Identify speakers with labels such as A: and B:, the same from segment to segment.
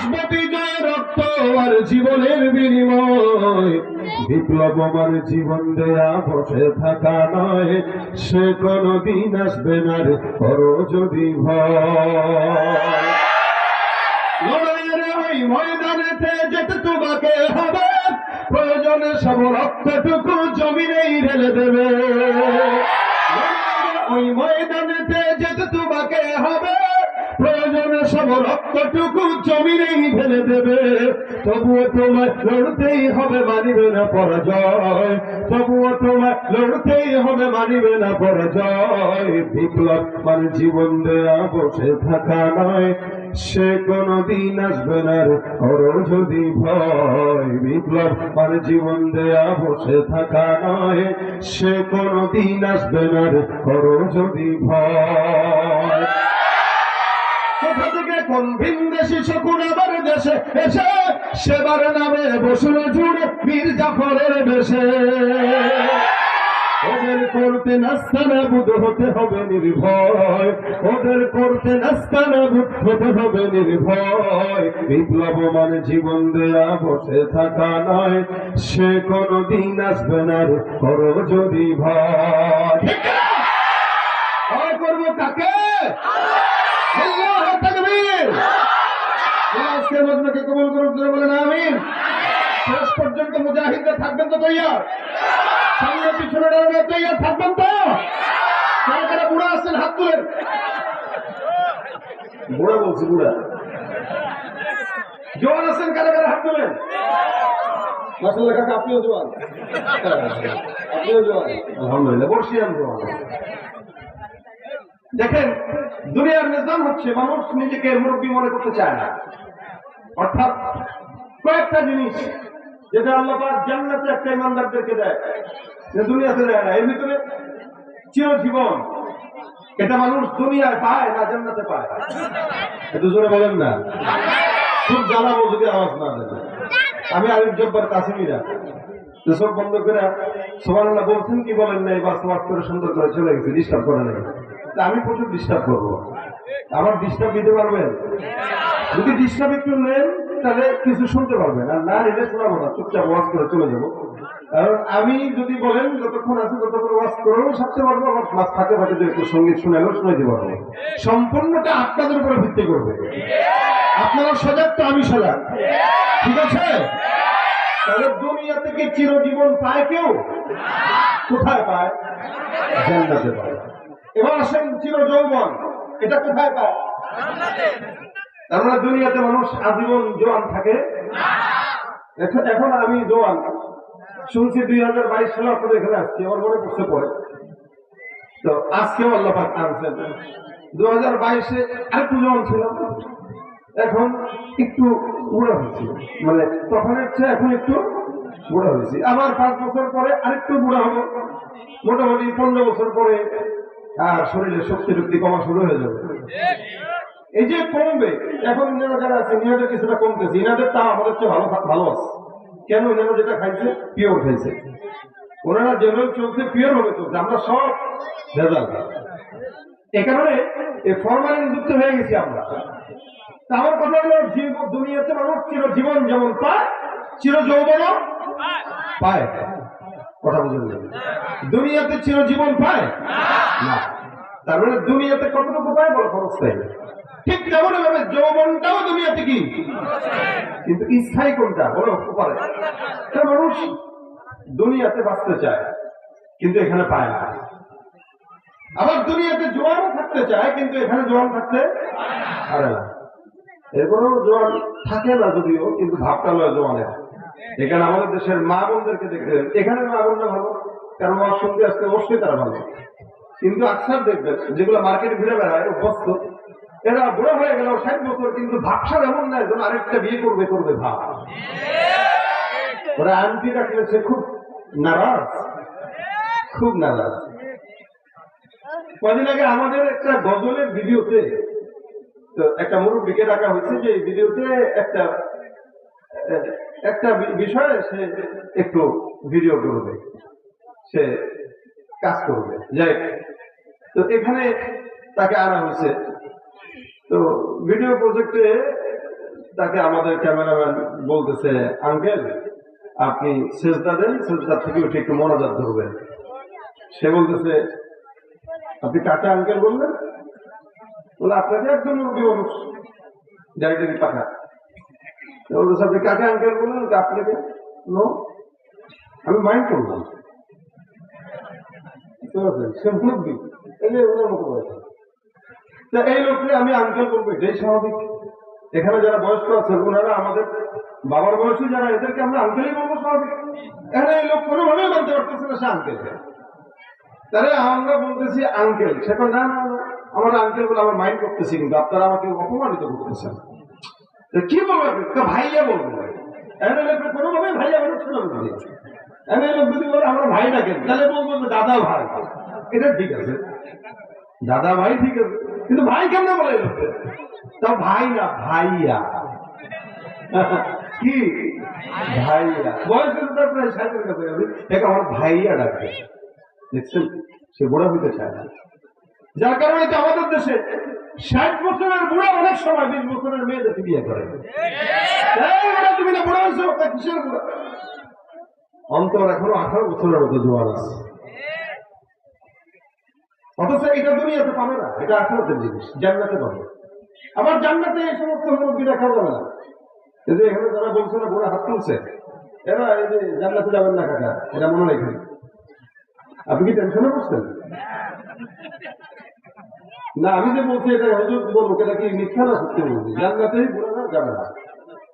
A: আসবে বিজয় রক্ত আর জীবনের বিনিময়। বিপ্লব আমার জীবন দেয়া বসে থাকা নয়, সে কোনদিন আসবে না রে, করো যদি ময়দানেতে যেতে তোমাকে হবে, প্রয়োজনে সব রক্তটুকু জমিনেই ঢেলে দেবে। ওই ময়দানেতে সব রক্তটুকু জমিনেই ঢেলে দেবে। তবুও তোমায় লড়তেই হবে, মানিবে না পরাজয়। তবুও তোমায় লড়তেই হবে, মানিবে না পরাজয়। বিপ্লব মানে জীবন দেয়া, বসে থাকা নয়। সে কোনদিন আসবে না রে ওর যদি ভয়। বিপ্লব মানে জীবন দেয়া, বসে থাকা নয়। সে কোনদিন আসবে না রে ওর যদি ভয়। কোন ভিন দেশি শকুন আবার দেশে এসে সেবার নামে বসুন জুড়ে বীর জাফরের বেশে। ওদের করতে নাস্তানা বুধ হতে হবে নির্ভয়। ওদের করতে নাস্তানা বুধ হতে হবে নির্ভয়। বিপ্লব মানে জীবন দেয়া, বসে থাকা নয়। সে কোনদিন আসবে না করো যদি ভয় করব কাকে আল্লাহ তাকবীর আল্লাহ আজকের মজমাকে কবুল করুন করে বলেন আমিন। শেষ পর্যন্ত মুজাহিদরা থাকবেন তো তৈয়ার? সামনে পিছনে দাঁড়ানো তৈয়ার থাকবেন তো? কারা কারা বুড়া আছেন হাত তুলেন। বুড়া বলছি বুড়া। জোয়ান আছেন কারা কারা হাত তুলেন? মাসাল্লাহ কাকা আপনিও জোয়ান। আপনিও জোয়ান। আলহামদুলিল্লাহ বর্ষিয়ান জোয়ান। দেখেন দুনিয়ার নিজাম হচ্ছে মানুষ নিজেকে মুরব্বী মনে করতে চায় না। অর্থাৎ কয়েকটা জিনিস যেটা আল্লাহ জান্নাতে একটা ইমানদারদেরকে দেয়। দুনিয়াতে দেয় না, এর ভিতরে চিরজীবন এটা মানুষ দুনিয়ায় পায় না জান্নাতে পায়? একটু জোরে বলেন না। খুব জ্বালাবো যদি আওয়াজ না দেন। আমি আরিফ জব্বার কাশ্মীরা সব বন্ধ করে সোমানুল্লাহ বলছেন, কি বলেন নাই বাস বাস করে সুন্দর করে চলে গেছে ডিস্টার্ব করে নাই। আমি প্রচুর ডিস্টার্ব করব। আমার ডিস্টার্ব দিতে পারবেন? যদি ডিস্টার্ব একটু নেন, তাহলে কিছু শুনতে পারবেন। আর না নিলে শোনাবো না, চুপচাপ ওয়াজ করে চলে যাব। কারণ আমি যদি বলেন, যতক্ষণ আছে ততক্ষণ ওয়াজ করেও সারতে পারব আমার ক্লাস থাকে ফাঁকে যদি একটু সংগীত শুনালেও শুনাইতে পারব সম্পূর্ণটা আপনাদের উপরে ভিত্তি করবে। আপনারা সজাগ তো, আমি সজাগ। ঠিক আছে? তাহলে দুনিয়া থেকে চিরজীবন পায় কেউ? কোথায় পায়? জান্নাতে পায়। এবার আসেন চির যৌবন এটা কোথায় পায়? তার মানে দুনিয়াতে মানুষ আজীবন জোয়ান থাকে? এখন আমি জোয়ান। শুনছি দুই হাজার বাইশ সালে আপনাদের এখানে আসছি, আমার মনে পড়ছে পরে। তো আজকেও আল্লাহ আনছেন দু হাজার বাইশে আরেকটু জোয়ান ছিলাম। এখন একটু বুড়া হয়েছি। মানে তখনের চেয়ে এখন একটু বুড়া হয়েছি। আবার পাঁচ বছর পরে আরেকটু বুড়া হব। মোটামুটি পনেরো বছর পরে, আর শরীরে শক্তি টক্তি কমা শুরু হয়ে যাবে। এই যে কমবে, এখন ইনারা আছে ইনাদের কিছুটা কমতেছে? ইনাদের তা আমাদের চেয়ে ভালো ভালো আছে। কেন ইনারা যেটা খাইছে, পিওর খাইছে? ওনারা যেভাবে চলছে, পিওর ভাবে চলছে। আমরা সব ভেজাল এ কারণে এই ফরমালিন যুক্ত হয়ে গেছি আমরা। আমার কথা হলো দুনিয়াতে মানুষ চির জীবন যেমন পায় চির যৌবন পায়। কথা বুঝলেন দুনিয়াতে চির জীবন পায়? না। তার মানে দুনিয়াতে কতটুকু পায় বলো, খরচ তাই ঠিক তেমন ভাবে যৌবনটাও দুনিয়াতে কি? কিন্তু স্থায়ী কোনটা? বড় পারে মানুষ দুনিয়াতে বাঁচতে চায়, কিন্তু এখানে পায় না। আবার দুনিয়াতে জোয়ানও থাকতে চায়, কিন্তু এখানে জোয়ান থাকতে পারে না। এরপরেও জোয়ান থাকে না যদিও, কিন্তু ভাবটা লয় জোয়ানের। এখানে আমাদের দেশের মা বোনদেরকে দেখতে এখানে মা বোনরা ভালো, কারণ আমার সঙ্গে আসতে অবশ্যই তারা ভালো। কিন্তু আকসার দেখবেন যেগুলো মার্কেটে ঘুরে বেড়ায়, অভ্যস্ত, এরা বুড়ো হয়ে গেল ষাট বছর কিন্তু ভাবসার এমন নয় যেন আরেকটা বিয়ে করবে করবে, ভাব। ওরা আন্টি রাখলে খুব নারাজ খুব নারাজ। কদিন আগে আমাদের একটা গজলের ভিডিওতে একটা মুরব্বীকে ডাকা হয়েছে যে ভিডিওতে একটা একটা বিষয়ে সে একটু ভিডিও করবে। সে কাজ করবে। যাই তো এখানে তাকে আনা হয়েছে। তো ভিডিও প্রজেক্টে তাকে আমাদের ক্যামেরাম্যান বলতেছে, আঙ্কেল, আপনি সেজদা দেন সেজদা থেকে উঠে একটু মনোজাত ধরবেন। সে বলতেছে, আপনি কাকা আঙ্কেল বললেন? বলে, আপনাকে একদম মুরগি মানুষ ডাইরেক্টলি পাঠা বলতেছে, আপনি কাকা আঙ্কেল বললেন? আপনাকে? নো আমি মাইন্ড করলাম? সে মুরগি এই যে আমি আঙ্কেল বলব, এটাই স্বাভাবিক। এখানে যারা বয়স্ক আছে ওনারা আমাদের বাবার বয়সী যারা, এদেরকে আমরা আঙ্কেলই বলব স্বাভাবিক। এখানে এই লোক কোনোভাবেই বলতে পারতেছে না সে আঙ্কেল তাহলে আমরা বলতেছি আঙ্কেল। সেটা না আমার আঙ্কেল বলে আমার মাইন্ড করতেছি, কিন্তু আপনারা আমাকে অপমানিত করতেছেন। কি বলব? আপনি? ভাইয়া বলব। এখানে লোক কোনোভাবেই ভাইয়া বলে শোনা বুঝি এখানে লোক আমরা ভাই তাহলে বলব দাদা ভাই। এটা ঠিক আছে। দাদা ভাই ঠিক আছে। কিন্তু ভাই কেমনে বলে তা ভাই না, ভাইয়া। কি? ভাইয়া। ডাকে। দেখছেন? সে বুড়া হইতে চায় না। যার কারণে তো আমাদের দেশে ষাট বছরের বুড়া অনেক সময়, বিশ বছরের মেয়েদেরকে বিয়ে করে। তুমি না বুড়া? অন্তর এখনও আঠারো বছরের মতো জোয়ার আছে। অথচ এটা দুনিয়াতে পাবে না, এটা আঠারোতে জিনিস, জান্নাতে পাবে। আবার জান্নাতে এই সমস্ত মুরব্বী দেখাও যাবে না। এই যে এখানে যারা বলছে না বুড়া হাত তুলছে, এরা এই যে জান্নাতে যাবেন না কাকা এটা মনে রেখে আপনি কি টেনশনে বসছেন না, আমি যে বলছি এটা হুজুর বলব, এটা কি মিথ্যা না সত্যি বলছি জান্নাতেই বুড়ারা যাবে না।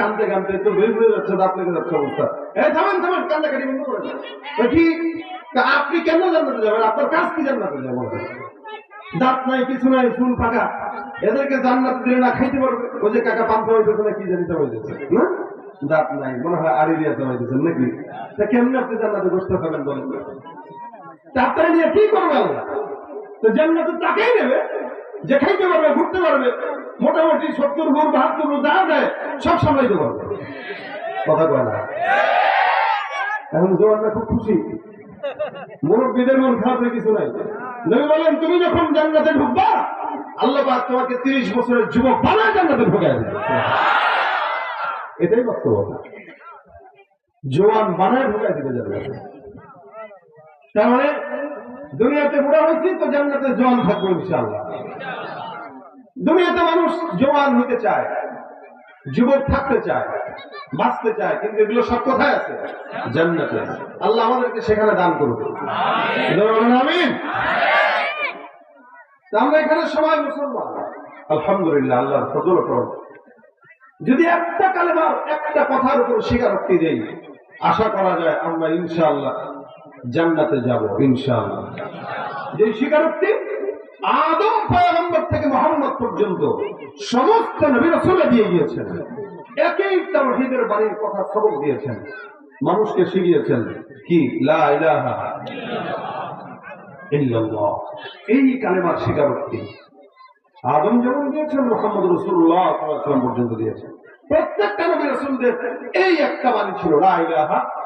A: কানতে কানতে তো বের হয়ে যাচ্ছে, দাঁত লেগে যাচ্ছে অবস্থা। এই থামেন থামেন কান্দা কাটি বন্ধ করে তা আপনি কেন জান্নাতে যাবেন? আপনার কাজ কি জান্নাতে যাব দাঁত নাই, কিছু নাই, চুল ফাঁকা। এদেরকে জান্নাত দিলে না খাইতে পারবে? ওই যে কাকা পান্তা হইতেছে না, কি জানি হইতেছে। না? দাঁত নাই, মনে হয় আড়ি দিয়া জমাইতেছেন নাকি? তা কেমনি আপনি জান্নাতে বসতে পাবেন বলেন? আপনারা নিয়ে কি করবে আল্লাহ তো জান্নাতে তাকেই নেবে। যে খাইতে পারবে, ঘুরতে পারবে। মোটামুটি সত্তর গুণ বাহাত্তর গুণ যা দেয়, সব সামলাইতে পারবে। কথা কয় না। এখন জোয়ানরা খুব খুশি। মুরব্বীদের মন খারাপের কিছু নাই। নবী বলেন, তুমি যখন জান্নাতে ঢুকবা, আল্লাহ পাক তোমাকে তিরিশ বছরের যুবক বানায় জান্নাতে ঢুকায় এটাই বাস্তবতা জোয়ান বানায় ঢুকায় দিতে যাবে তার মানে দুনিয়াতে বুড়া হয়েছি তো জান্নাতে জোয়ান থাকব ইনশাআল্লাহ। দুনিয়াতে মানুষ জোয়ান হতে চায় যুবক থাকতে চায় বাঁচতে চায় কিন্তু এগুলো সব কোথায় আছে? জান্নাতে আল্লাহ আমাদেরকে সেখানে দান করবে আমিন। আমরা এখানে সবাই মুসলমান। আলহামদুলিল্লাহ আল্লাহর ফজল যদি একটা কালেমার একটা কথার উপর স্বীকারোক্তি দেই আশা করা যায় আমরা ইনশাআল্লাহ জান্নাতে যাব ইনশাআল্লাহ। যে স্বীকারোক্তি আদম পয়গম্বর থেকে মোহাম্মদ পর্যন্ত সমস্ত নবী রাসূল দিয়ে গিয়েছেন। একই তাওহীদের বাণীর কথা সবক দিয়েছেন। মানুষকে শিখিয়েছেন কি? লা ইলাহা ইল্লাল্লাহ। এই কালেমার স্বীকারোক্তি আদম যেমন দিয়েছেন, মোহাম্মদ রসুল্লাহ পর্যন্ত দিয়েছেন। প্রত্যেকটা নবী রসুলদের এই একটা বাণী ছিল, লা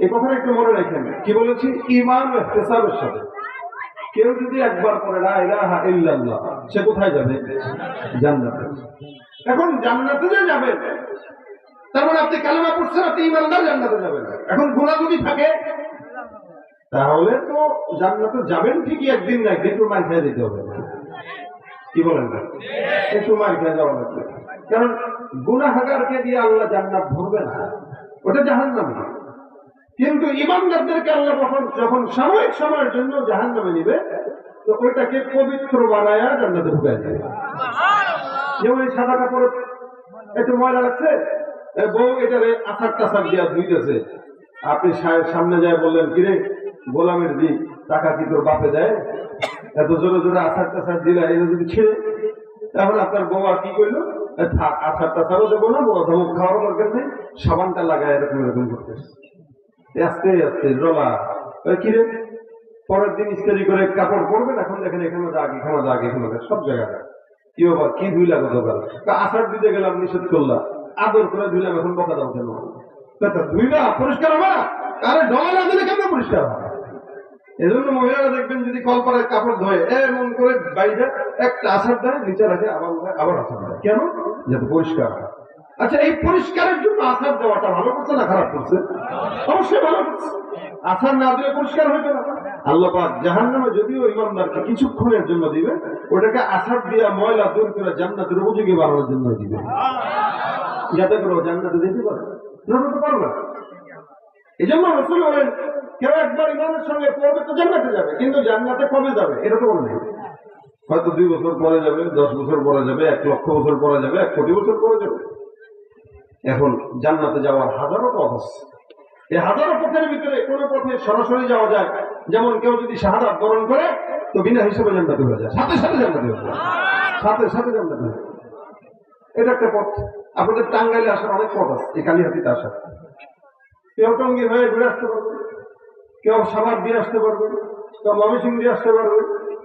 A: এই কথাটা একটু মনে রাখেন। কি বলেছি? ইমান ও সাথে। কেউ যদি একবার ইলাহা ইল্লাল্লাহ সে কোথায় যাবে? জান্নাতে। এখন জান্নাতে যে যাবেন তার মানে আপনি কালেমা পড়ছেন, আপনি ইমানদার জান্নাতে যাবেন। এখন গুণা যদি থাকে, তাহলে তো জান্নাতে যাবেন ঠিকই একদিন না একদিন, একটু মার খেয়ে দিতে হবে। কি বলেন না? একটু মার খেয়ে যাওয়া লাগবে। কারণ গুণাহাগারকে দিয়ে আল্লাহ জান্নাত ভরবে না। ওটা জাহান নামে কিন্তু ইমানদারদেরকে আল্লাহ যখন যখন সাময়িক সময়ের জন্য জাহান নামে নিবে তো ওইটাকে পবিত্র বানায়া জান্নাতে ঢুকাই দেবে। যেমন এই সাদা কাপড় একটু ময়লা লাগছে? বউ এটারে আসার টাসার দিয়া ধুইতেছে। আপনি সামনে যায় বললেন কিরে গোলামের দি টাকা কি তোর বাপে দেয়? এত জোরে জোরে আসার টাসার দিলে এটা যদি ছেড়ে তাহলে আপনার বউ আর কি করল থাক আসার টাসারও দেবো না বউ ধমক খাওয়ারও দরকার নেই সাবানটা লাগায় এরকম এরকম করতেছে। আস্তে আস্তে ওই কিরে পরের দিন ইস্তারি করে কাপড় পরবেন? এখন দেখেন এখানে দাগ এখানে দাগ এখানে সব জায়গায় দাগ। কি বাবা, কি ধুইলা গতকাল আষাঢ় দিতে গেলাম, নিষেধ করলাম। আদর করে ধুইলাম, এখন বকা দাও কেন? তা পরিষ্কার হবে না? আরে ডলা না দিলে কেন পরিষ্কার হবে? এজন্য মহিলারা দেখবেন যদি কলপারের কাপড় ধোয় এমন করে বাইরে একটা আষাঢ় দেয়, নিচে রাখে, আবার আবার আষাঢ় দেয়। কেন? যাতে পরিষ্কার হয়। আচ্ছা এই পরিষ্কারের জন্য আষাঢ় দেওয়াটা ভালো করছে না খারাপ করছে? অবশ্যই ভালো করছে। আষাঢ় না দিলে পরিষ্কার হইবে না আল্লাহ পাক জাহান্নামে যদিও ইমানদারকে কিছুক্ষণের জন্য দিবে, ওটাকে আষাঢ় দিয়া ময়লা দূর করে জান্নাতের উপযোগী বানানোর জন্য দিবে। যাতে করে জান্নাতে যেতে পারে। তো পারবে না। এই জন্য রসুল বলেন, কেউ একবার ইমানের সঙ্গে পড়বে তো জান্নাতে যাবে, কিন্তু জান্নাতে কবে যাবে? এটা তো বলে হয়তো দুই বছর পরে যাবে, দশ বছর পরে যাবে, এক লক্ষ বছর পরে যাবে, এক কোটি বছর পরে যাবে। এখন জান্নাতে যাওয়ার হাজারো পথ আছে। এই হাজারো পথের ভিতরে কোনো পথে সরাসরি যাওয়া যায় যেমন কেউ যদি শাহাদাত বরণ করে, তো বিনা হিসেবে জান্নাতে হয়ে যায়। সাথে সাথে জান্নাতে হয়ে যায়। সাথে সাথে জান্নাতে হয়ে এটা একটা পথ। আপনাদের টাঙ্গাইলে আসার অনেক পথ আছে। এই কালিহাতিতে আসার। কেউ টঙ্গি হয়ে ঘুরে আসতে পারবে। কেউ সাবার দিয়ে আসতে পারবে। ময়মনসিং দিয়ে আসতে পারবে,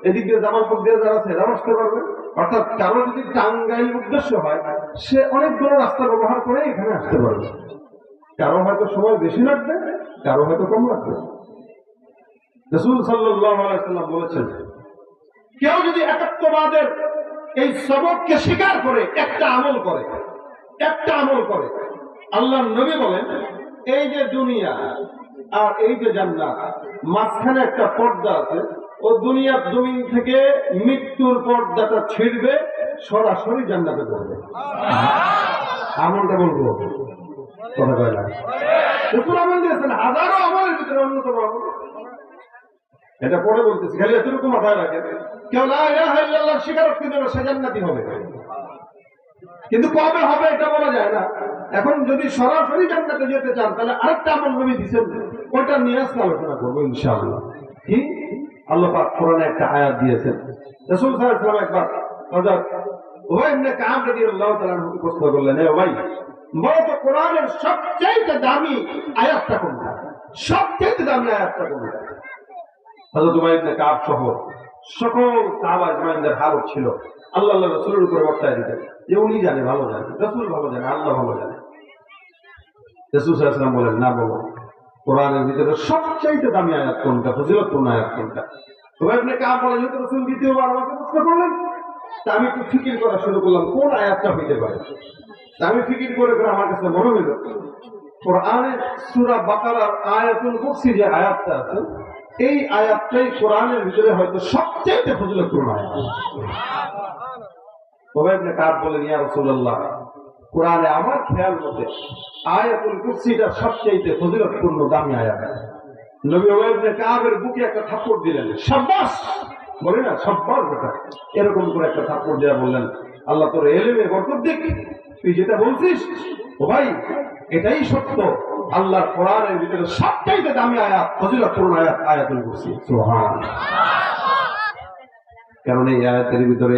A: এদিক দিয়ে জামালপুর দিয়ে যারা এরাও আসতে পারবে। অর্থাৎ কারও যদি টাঙ্গাইল উদ্দেশ্য হয়, সে অনেকগুলো রাস্তা ব্যবহার করে এখানে আসতে পারবে। কারও হয়তো সময় বেশি লাগবে, কারও হয়তো কম লাগবে। রসুল সাল্লাম বলেছেন, কেউ যদি একাত্মবাদের এই সবককে স্বীকার করে, একটা আমল করে, একটা আমল করে আল্লাহ নবী বলেন, এই যে দুনিয়া আর এই যে জান্নাত মাঝখানে একটা পর্দা আছে, ও দুনিয়ার জমিন থেকে মৃত্যুর পর্দাটা ছিড়বে, সরাসরি জান্নাতে পড়বে। আমলটা বলব? এটা পরে বলতেছি, খালি এতটুকু মাথায় রাখে কেউ না স্বীকারোক্তি দেবে, সে জান্নাতি হবে। কিন্তু কবে হবে এটা বলা যায় না। এখন যদি সরাসরি জান্নাতে যেতে চান, তাহলে আরেকটা আমল নবী দিচ্ছেন ওইটা নিয়ে আসতে আলোচনা করব ইনশাআল্লাহ। কি? আল্লাহ পাক কোরআনে একটা আয়াত দিয়েছেন। রাসূল সাল্লাল্লাহু আলাইহি ওয়াসাল্লাম একবার, হযরত ইবনে রাদিয়াল্লাহু তাআলা প্রশ্ন করলেন বলো কোরআনের সবচেয়ে দামি আয়াতটা কোনটা? সবচেয়ে দামি আয়াতটা কোনটা? হযরত ইবনে কাব সহ সকল সাহাবা ইজমাইনদের হালত ছিল। আল্লাহ আল্লাহ রসুলের উপরে বর্তায় দিতেন। যে উনি জানে, ভালো জানে, রসুল ভালো জানে, আল্লাহ ভালো জানে। রসুল সাল্লাম বলেন, না বাবা, কোরআনের ভিতরে সবচাইতে দামি আয়াত কোনটা? ফজিলতপূর্ণ আয়াত কোনটা? সবাই আপনি কাম বলেন যেহেতু রসুল দ্বিতীয়বার আমাকে প্রশ্ন করলেন। তা আমি একটু ফিকির করা শুরু করলাম, কোন আয়াতটা হইতে পারে? তা আমি ফিকির করে করে আমার কাছে মনে হইল সুরা আয়াতুল যে আয়াতটা আছে, এই আয়াতটাই কোরআনের ভিতরে হয়তো সবচেয়ে ফজিলতপূর্ণ আয়াত। রাসূলুল্লাহ, কোরআনে আমার খেয়াল মতে আয়াতুল কুরসিটা সবচেয়ে ফজিলতপূর্ণ দামি আয়াত। কাবের বুকে একটা একটা আল্লাহ তোর এলেমে বরকত দিক। তুই যেটা বলছিস ও ভাই এটাই সত্য। আল্লাহর কোরআনের ভিতরে সবচাইতে দামি আয়াত, ফজিলতপূর্ণ আয়াত আয়াতুল কারণ এই আয়াতের ভিতরে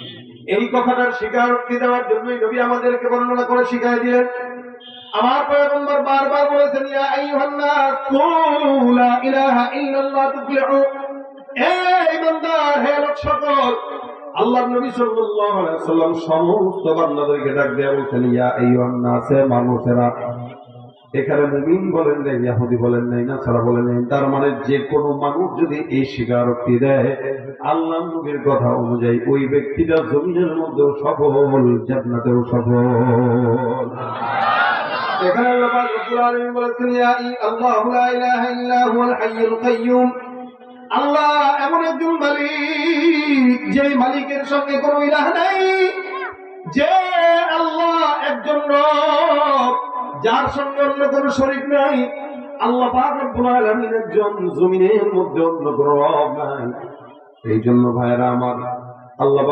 A: এই কথাটার স্বীকারোক্তি দেওয়ার জন্যই নবী আমাদেরকে বর্ণনা করে শিখাই দিলেন। আমার পয়গম্বর বারবার বলেছেন আইয়ুহান নাস লা ইলাহা ইল্লাল্লাহ তুফলিহু। এই বান্দা, হে লোক সকল, আল্লাহর নবী ওয়াসাল্লাম সমস্ত বান্দাদেরকে ডাক দেয়া বলছেন, ইয়া মানুষেরা এখানে মুমিন বলেন নাই, ইয়াহুদি বলেন নাই না ছাড়া বলেন নাই, তার মানে যে কোনো মানুষ যদি এই স্বীকারোক্তি দেয় আল্লাহ নবীর কথা অনুযায়ী ওই ব্যক্তিটা জমিনের মধ্যেও সফল, জান্নাতেও সফল। এখানে আল্লাহ এমন একজন মালিক, যে মালিকের সঙ্গে কোনো ইলাহ নাই। যে আল্লাহ একজন রব যার সঙ্গে অন্য কোনো শরীক নাই, আল্লাহ একজন জমিনের মধ্যে অন্য কোনো রব নাই। এই জন্য ভাইরা আমার, আল্লাহ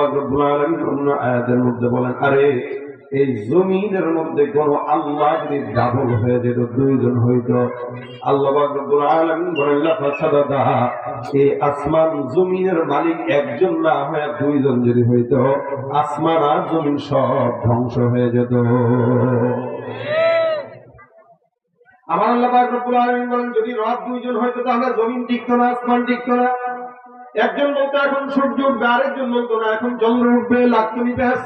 A: অন্য আয়াতের মধ্যে বলেন, আরে, এই জমিনের মধ্যে কোন আল্লাহ যদি ডাবল হয়ে যেত, দুইজন হইত। আল্লাহ এই আসমান জমিনের মালিক একজন না হয়ে দুইজন যদি হইত, আসমান আর জমিন সব ধ্বংস হয়ে যেত। আমার আল্লাহ রব্বুল আলামিন বলেন, যদি রব দুইজন হইতো তাহলে জমিন টিকতো না, আসমান টিকতো না। একজন বলতো এখন সূর্য উঠবে, আরেকজন বলতো না, এখন চন্দ্র উঠবে নি ব্যাস।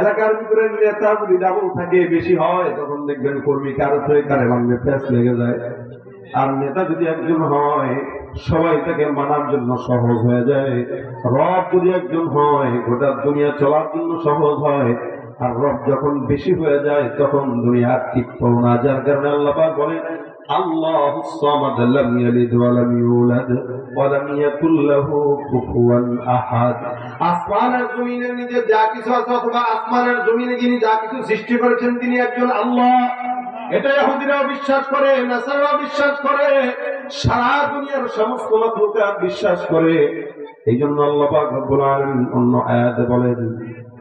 A: এলাকার ভিতরে নেতা যদি ডাবল থাকে, বেশি হয়, তখন দেখবেন কর্মী কারও থেকে কারে ভাঙবে প্যাস লেগে যায়। আর নেতা যদি একজন হয়, সবাই তাকে মানার জন্য সহজ হয়ে যায়। রব যদি একজন হয়, গোটা দুনিয়া চলার জন্য সহজ হয় আর রব যখন বেশি হয়ে যায়, তখন দুনিয়ার ঠিক পাও না। যার কারণে আল্লাহ বলে সৃষ্টি করেছেন, তিনি একজন আল্লাহ। এটা বিশ্বাস করে নাসারাও বিশ্বাস করে। সারা দুনিয়ার সমস্ত লোকেরা বিশ্বাস করে। এই জন্য আল্লাহ অন্য আয়াতে বলেন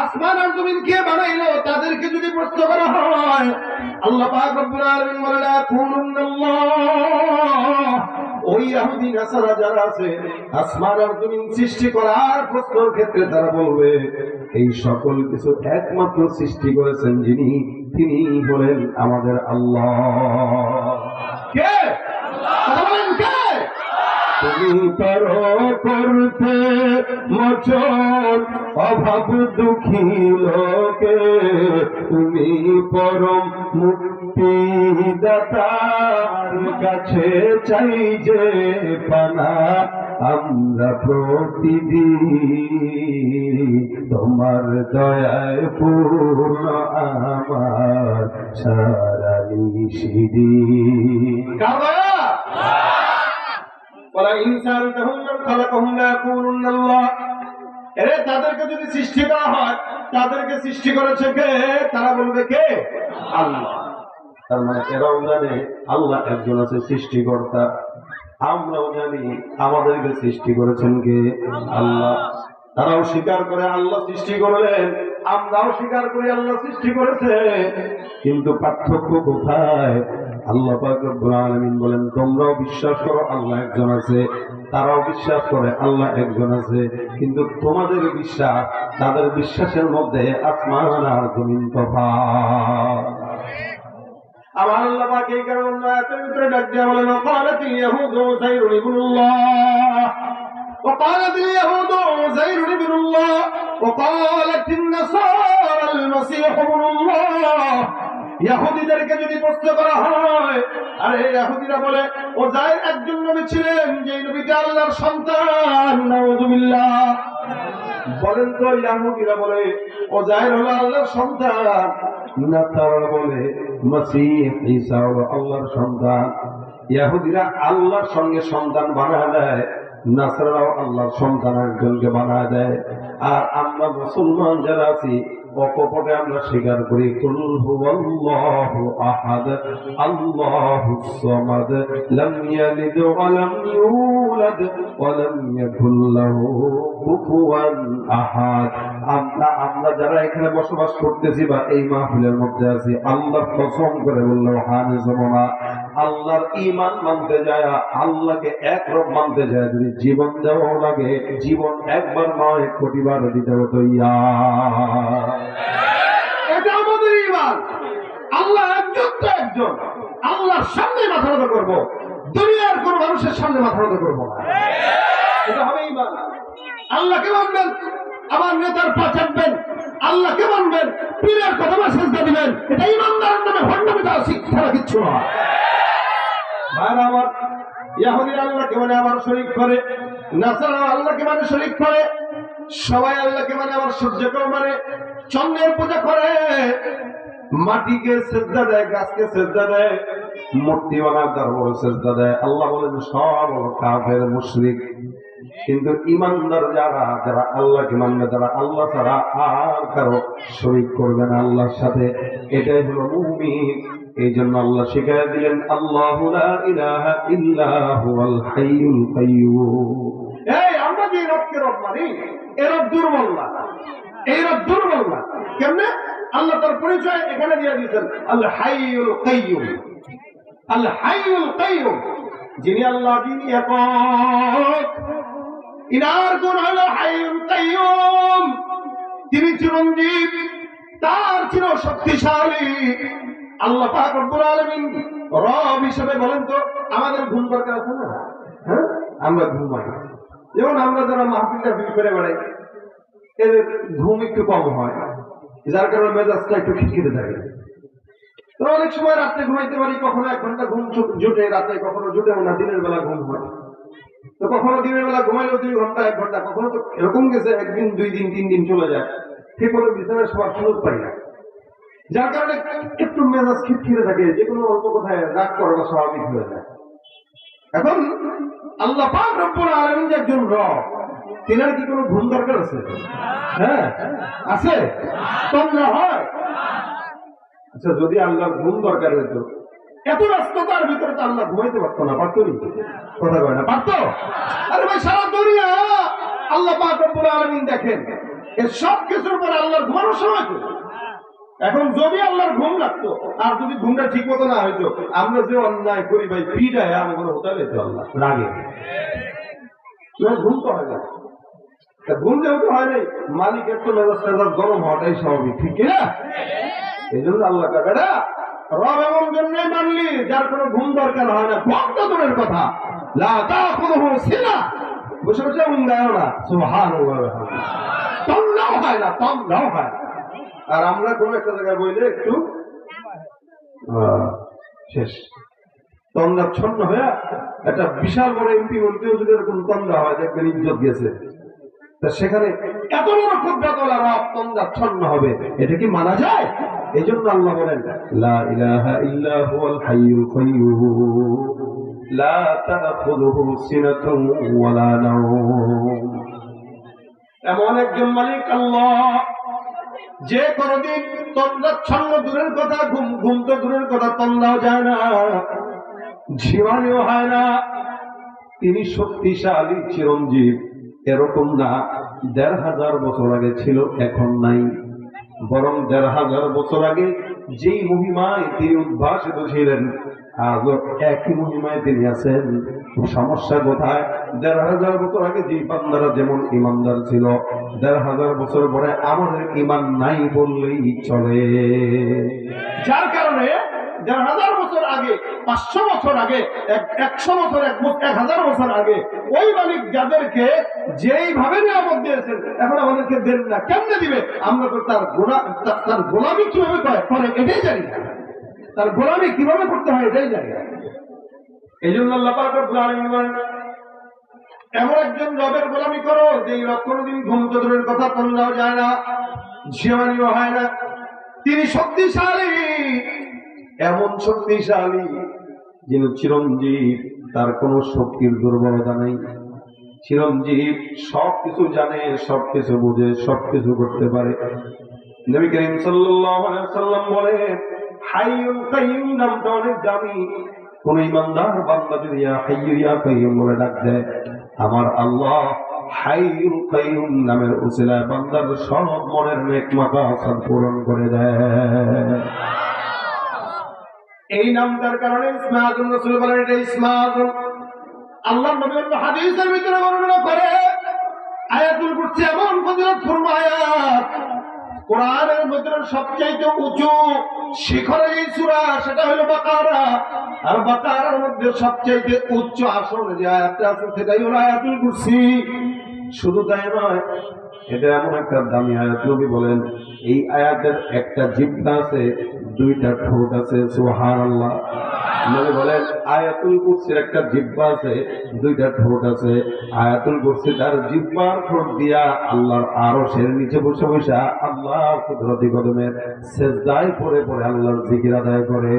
A: আসমান আর জমিন কে বানাইলো, তাদেরকে যদি প্রশ্ন করা হয়, আল্লাহ পাক রব্বুল আলামিন বলেন আকুলুল্লাহ ওই ইহুদি নাসারা যারা আছে, আসমান আর জমিন সৃষ্টি করার প্রশ্নের ক্ষেত্রে তারা বলবে, এই সকল কিছু একমাত্র সৃষ্টি করেছেন যিনি, তিনি হলেন আমাদের আল্লাহ। কে? কথা বলেন কে? তুমি করতে অভাব দুঃখী লোকে। তুমি পরম মুক্তি দাতার কাছে চাই যে পানা আমরা প্রতিদিন। তোমার দয়ায় পূর্ণ আমার সারা নিশিদিন। ওরা তাদেরকে যদি সৃষ্টি করা হয়, তাদেরকে সৃষ্টি করেছে কে? তারা বলবে কে? আল্লাহ। মানে এরাও জানে আল্লাহ একজন আছে সৃষ্টিকর্তা। আমরাও জানি আমাদেরকে সৃষ্টি করেছেন কে? আল্লাহ। তারাও স্বীকার করে আল্লাহ সৃষ্টি করলেন। আমরাও স্বীকার করি আল্লাহ সৃষ্টি করেছে। কিন্তু পার্থক্য কোথায়? আল্লাহ আলামিন বলেন তোমরাও বিশ্বাস করো আল্লাহ একজন আছে। তারাও বিশ্বাস করে আল্লাহ একজন আছে। কিন্তু তোমাদের বিশ্বাস তাদের বিশ্বাসের মধ্যে আসমান আর জমিন তফাৎ। আমার আল্লাহ পাক এই কারণে ডাক দিয়ে বলেন وقالت اليهود عزير ابن الله وقالت اليهود عزير ابن الله وقالت النصارى المسيح ابن الله ইহুদিদেরকে যদি প্রশ্ন করা হয় আরে ইহুদিরা বলে ও যাই একজন নবী ছিলেন যে নবীটা আল্লাহর সন্তান নাউজুবিল্লাহ বলেন তো ইয়াহুদিরা বলে ও জাহের হলো আল্লাহর সন্তান না তারা বলে মসিহ ঈসা হলো আল্লাহর সন্তান ইয়াহুদিরা আল্লাহর সঙ্গে সন্তান বানা দেয় নাসরাও আল্লাহর সন্তান একজনকে বানা দেয়। আর আমরা মুসলমান যারা আছি, অকপটে আমরা স্বীকার করি আহাদ আল্লাহুস আমরা আমরা যারা এখানে বসবাস করতেছি বা এই মাহফিলের মধ্যে আছি আল্লাহর করে বলল, হানে জমনা, আল্লাহর ইমান মানতে যায়, আল্লাহকে এক মানতে যায়, যদি জীবন দেওয়াও লাগে, জীবন একবার নয় কোটিবার দিতে হতো, ইয়া। আমাদের ইমান আল্লাহ একজন তো একজন। আল্লাহর সামনে মাথা নত করব। দুনিয়ার কোন মানুষের সামনে মাথা নত করব না। এটা হবে ইমান আল্লাহকে মানবেন, আমার নেতার পা চাপবেন, আল্লাহকে মানবেন, পীরের কথা সেজদা দিবেন। এটা ইমানদারের নামে ভণ্ডামি দেওয়া শিক্ষা কিচ্ছু নয়। ভাইরা আমার ইয়াহুদি আল্লাহকে মানে আবার শরিক করে নাসারা আল্লাহকে মানে শরিক করে, সবাই আল্লাহকে মানে আবার সূর্যকেও মানে চন্দ্রের পূজা করে। মাটিকে সেজদা দেয়, গাছকে সেজদা দেয় মূর্তি বানার দরবার সেজদা দেয়। আল্লাহ বলেন, সব কাফের মুশরিক। কিন্তু ইমানদার যারা যারা আল্লাহকে মানবে তারা আল্লাহ ছাড়া আর কারও শরিক করবে না আল্লাহর সাথে, এটাই হলো এই জন্য আল্লাহ শিখাই দিলেন, আল্লাহ আমরা আল্লাহ তার পরিচয় এখানে দিয়ে দিয়েছেন আল্লাহ আল্লাহ যিনি আল্লাহ ইনার গুণ হলো কাইয়ুম। তিনি চিরঞ্জীব, তার চির শক্তিশালী। আল্লাহ পাক রব্বুল আলামিন রব হিসেবে বলেন তো, আমাদের ঘুম দরকার আছে না? হ্যাঁ? আমরা ঘুমাই। যেমন আমরা যারা মাহফিলটা বিল করে বেড়াই, এদের ঘুম একটু কম হয়, যার কারণে মেজাজটা একটু খিটখিটে থাকে। তো অনেক সময় রাত্রে ঘুমাইতে পারি, কখনো এক ঘণ্টা ঘুম জুটে, রাতে কখনো জুটেও না, দিনের বেলা ঘুম হয়। তো কখনো দিনের বেলা ঘুমাইলেও দুই ঘণ্টা, এক ঘণ্টা, কখনো তো এরকম গেছে, একদিন, দুই দিন, তিন দিন চলে যায়। ঠিক মতো বিছানায় শোয়ার সুযোগ পাই না। যার কারণে একটু মেজাজ খিটখিটে থাকে, যে কোনো অল্প কথায় রাগ করাটা স্বাভাবিক হয়ে যায়। এখন আল্লাহ একজন রব, তিনার কি কোনো ঘুম দরকার আছে? হ্যাঁ আছে? তোমরা হয়। আচ্ছা যদি আল্লাহর ঘুম দরকার হইতো এত ব্যস্ততার ভিতরে তো আল্লাহ ঘুমাইতে পারতো না, পারতো নি? কথা কয় না, পারতো? আরে ভাই, সারা দুনিয়া আল্লাহ পাক রব্বুল দেখেন এর সব কিছুর পরে আল্লাহর ঘুমানোর সময় তো এখন যদি আল্লাহর ঘুম লাগতো, আর যদি ঘুমটা ঠিক মতো না হইতো, আমরা যে অন্যায় করি ভাই পিঠায় আমাদের হোটেলে তো আল্লাহ রাগে। ঘুম তো হয় না। ঘুম যেহেতু হয় নাই, মালিকের তো মেজাজ গরম হওয়াটাই স্বাভাবিক, ঠিক না এই জন্য আল্লাহ কা বেটা রব এমন মানলি, যার কোনো ঘুম দরকার হয় না। ঘুম তো দূরের কথা। লা বসে বসে উঙ্গায়ও না। তন্নাও হয় না তন্নাও হয় না। আর আমরা কোনো একটা জায়গায় বইলে একটু শেষ। ছন্ন হয়ে একটা বিশাল বড় এমপি মন্ত্রীও যদি এরকম হয়, দেখবেন ইজ্জত গেছে। তা সেখানে এত বড় ক্ষুদ্রতলা রব তন্দ্রা ছন্ন হবে। এটা কি মানা যায়? এই জন্য আল্লাহ বলেন লা ইলাহা ইল্লা হুয়াল হাইয়ুল কাইয়্যুম লা তাখুযুহু সিনাতুন ওয়ালা নাওম। এমন একজন মালিক আল্লাহ যে কোনদিন তন্দ্রাচ্ছন্ন দূরের কথা ঘুম ঘুম তো দূরের কথা তন্দ্রাও যায় না জীবনেও হয় না। তিনি শক্তিশালী চিরঞ্জীব এরকম না দেড় হাজার বছর আগে ছিল এখন নাই। বরং দেড় হাজার বছর আগে যেই মহিমায় তিনি উদ্ভাসিত ছিলেন, আজও একই মহিমায় তিনি আছেন। সমস্যা কোথায়? দেড় হাজার বছর আগে যেই বান্দারা যেমন ইমানদার ছিল, দেড় হাজার বছর পরে আমাদের ইমান নাই বললেই চলে। যার কারণে দেড় হাজার বছর আগে পাঁচশো বছর আগে একশো বছর এক হাজার বছর আগে ওই মালিক যাদেরকে যেইভাবে নিয়ামত দিয়েছেন এখন আমাদেরকে দেন না। কেমনে দিবে? আমরা তো তার গোলা তার গোলামি কীভাবে করে? এটাই জানি। না তার গোলামি কীভাবে করতে হয় এটাই জানি। না এই জন্য আল্লাহ এমন একজন রবের গোলামি করো যে রব কোনোদিন ঘুম কথা যায় না জীবনীয় হয় না। তিনি শক্তিশালী। এমন শক্তিশালী যিনি চিরঞ্জীব, তার কোনো শক্তির দুর্বলতা নেই। চিরঞ্জীব সব কিছু জানে সব কিছু বুঝে সব কিছু করতে পারে। আমার আল্লাহ নামের উসিলায় বান্দার সব মনের মাকাসাদ পূরণ করে দেয়। এই নামটার কারণে ইসমাহুল রসুল বলেন, এটা ইসমাহুল আল্লাহ নবী হাদিসের ভিতরে বর্ণনা করে, আয়াতুল কুরসি এমন ফজিলতপূর্ণ আয়াত। কোরআনের ভিতরে সবচাইতে উঁচু শিখরে যে সূরা, সেটা হলো বাকারা। আর বাকারার মধ্যে সবচাইতে উচ্চ আসনে যে আয়াতটা আছে, সেটাই হলো আয়াতুল কুরসি। শুধু তাই নয় এটা এমন একটা দামি আয়াত। নবী বলেন, এই আয়াতের একটা জিব্বা আছে, দুইটা ঠোঁট আছে ঠোঁট দিয়া আল্লাহর নিচে বসে বসে আল্লাহ কুদরতি পড়ে পড়ে আল্লাহর জিকির আদায় করে।